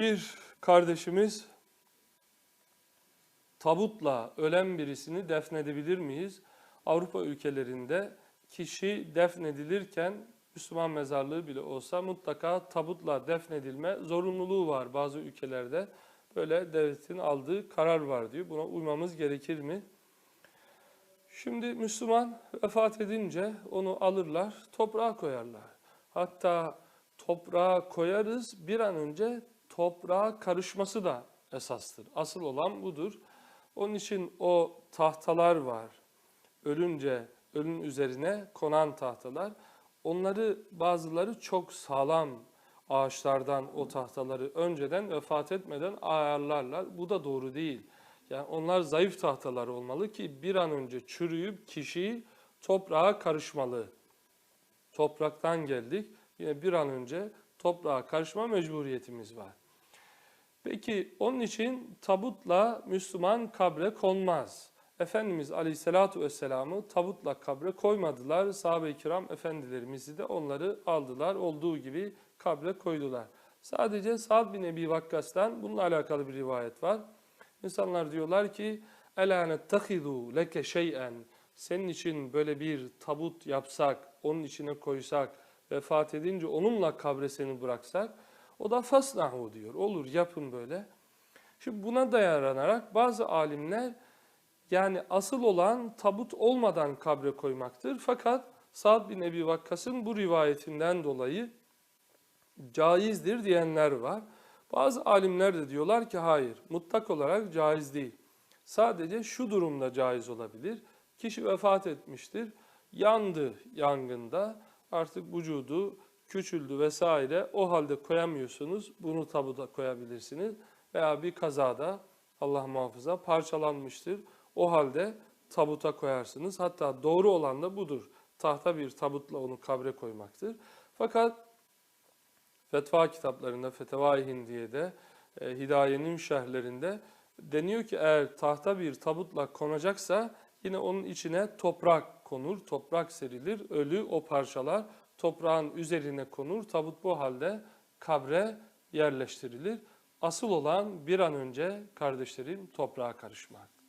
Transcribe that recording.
Bir kardeşimiz tabutla ölen birisini defnedebilir miyiz? Avrupa ülkelerinde kişi defnedilirken Müslüman mezarlığı bile olsa mutlaka tabutla defnedilme zorunluluğu var bazı ülkelerde. Böyle devletin aldığı karar var diyor. Buna uymamız gerekir mi? Şimdi Müslüman vefat edince onu alırlar, toprağa koyarlar. Hatta toprağa koyarız bir an önce toprağa karışması da esastır. Asıl olan budur. Onun için o tahtalar var. Ölünce ölün üzerine konan tahtalar. Onları bazıları çok sağlam ağaçlardan o tahtaları önceden vefat etmeden ayarlarlar. Bu da doğru değil. Yani onlar zayıf tahtalar olmalı ki bir an önce çürüyüp kişi toprağa karışmalı. Topraktan geldik. Yine bir an önce toprağa karışma mecburiyetimiz var. Peki onun için tabutla Müslüman kabre konmaz. Efendimiz Aleyhisselatü Vesselam'ı tabutla kabre koymadılar. Sahabe-i kiram efendilerimizi de onları aldılar. Olduğu gibi kabre koydular. Sadece Sa'd bin Ebi Vakkas'tan bununla alakalı bir rivayet var. İnsanlar diyorlar ki اَلَا نَتَّخِذُوا leke şey'en Senin için böyle bir tabut yapsak, onun içine koysak, vefat edince onunla kabre seni bıraksak, o da fasnahu diyor. Olur yapın böyle. Şimdi buna dayanarak bazı alimler yani asıl olan tabut olmadan kabre koymaktır. Fakat Sa'd bin Ebi Vakkas'ın bu rivayetinden dolayı caizdir diyenler var. Bazı alimler de diyorlar ki hayır, mutlak olarak caiz değil. Sadece şu durumda caiz olabilir. Kişi vefat etmiştir, yandı yangında, artık vücudu küçüldü vesaire. O halde koyamıyorsunuz, bunu tabuta koyabilirsiniz. Veya bir kazada Allah muhafaza parçalanmıştır. O halde tabuta koyarsınız. Hatta doğru olan da budur. Tahta bir tabutla onu kabre koymaktır. Fakat fetva kitaplarında, Feteva-i Hindiye'de, e, Hidaye'nin şerhlerinde deniyor ki eğer tahta bir tabutla konacaksa yine onun içine toprak konur, toprak serilir, ölü o parçalar toprağın üzerine konur. Tabut bu halde kabre yerleştirilir. Asıl olan bir an önce kardeşlerim toprağa karışmak.